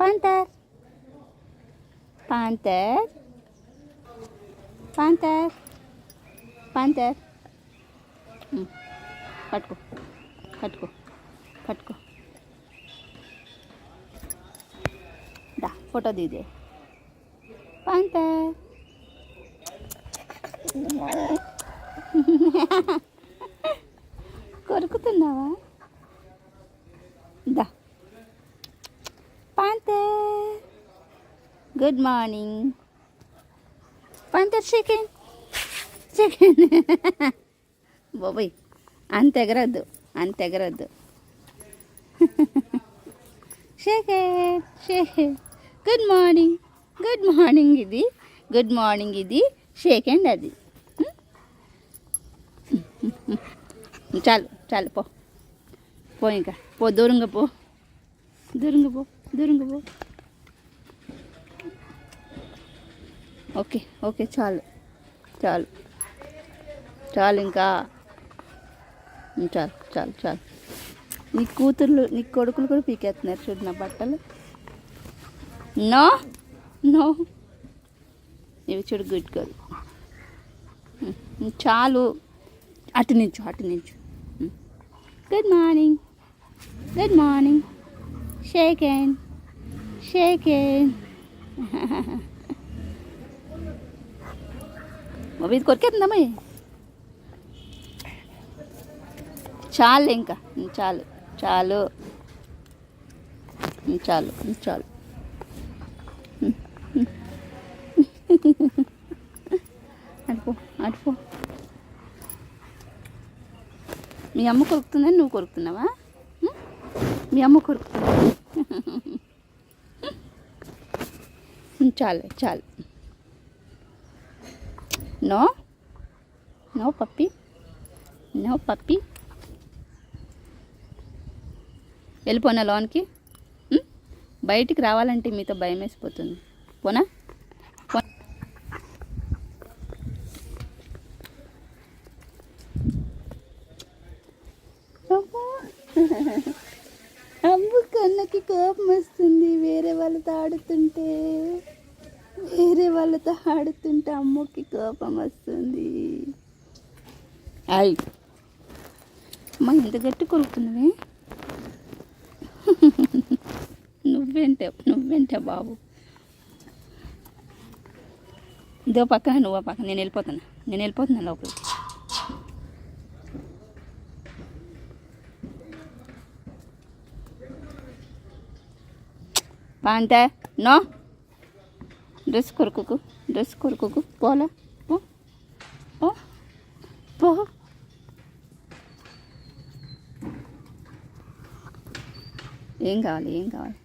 Panther. Panther. Panther. Panther. फटको फटको Da, photo photo de. Panther. Yeah. Good morning panther chicken chicken బాబాయ్ అంత ఎగరద్దు అంత ఎగరద్దు షేకేట్ షేకేట్ గుడ్ మార్నింగ్ గుడ్ మార్నింగ్ ఇది. గుడ్ మార్నింగ్ ఇది. షేక్ అండ్ అది. చాలు చాలు పో. పో ఇంకా. పో దూరంగా పో. దూరంగా పో దూరంగా పో. ఓకే ఓకే చాలు. చాలు. చాలు ఇంకా. చాలు చాలు చాలు. నీ కూతుర్లు నీ కొడుకులు కూడా పీకేస్తున్నారు చూడు నా బట్టలు. No no. ఇవి చూడు గుడ్ గర్ల్. చాలు. అటు నించు అటు నించు good morning. Good morning. Shake hand. Shake hand. బాబు ఇది కొరికేస్తుందమ్మా చాలు ఇంకా చాలు చాలు చాలు చాలు అటుపో అటుపో మీ అమ్మ కొరుకుతుందని నువ్వు కొరుకుతున్నావా మీ అమ్మ కొరుకుతుందా చాలు చాలు no No, puppy No, puppy. వెళ్ళిపోనా లోన్కి? బయటికి రావాలంటే మీతో భయం వేసిపోతుంది. పోనా? పో కన్నకి కోపం వస్తుంది. వేరే వాళ్ళతో ఆడుతుంటే వేరే వాళ్ళతో ఆడుతుంటే అమ్మకి కోపం వస్తుంది. హాయ్ అమ్మ ఇంత గట్టి కొరుకుతున్నవే నువ్వేంటే నువ్వేంటే బాబు. ఇదో పక్కన నువ్వు ఆ పక్కన నేను వెళ్ళిపోతాను నేను వెళ్ళిపోతున్నాను లోపలికి. పాంత నో. డ్రెస్ కొరుకుకు డ్రెస్ కొరుకుకు పోలా ఓ ఓ పో ఏం కావాలి ఏం కావాలి?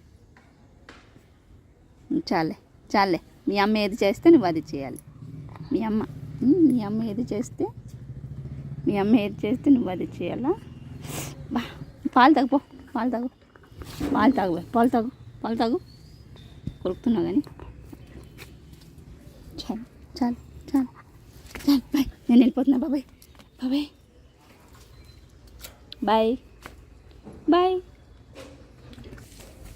చాలే చాలే. మీ అమ్మ ఏది చేస్తే నువ్వు అది చేయాలి. మీ అమ్మ మీ అమ్మ ఏది చేస్తే మీ అమ్మ ఏది చేస్తే నువ్వు అది చేయాలా? బా పాలు తాగు పాలు తాగు. పాలు తాగు పాలు తాగు పాలు తాగు. కొరుకుతున్నావు కానీ. చాలు చాలు చాలు చాలు బాయ్. నేను వెళ్ళిపోతున్నా బాబాయ్ బాబాయ్. Bye bye.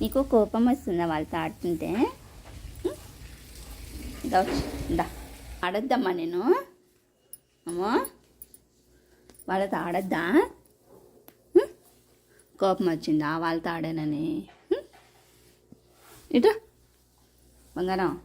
నీకు కోపం వస్తుందా వాళ్ళతో ఆడుతుంటే. దా ఆడొద్దమ్మా నేను. అమ్మో. వాళ్ళతో ఆడొద్దా? కోపం వచ్చిందా వాళ్ళతో ఆడానని? ఇటు. బంగారం.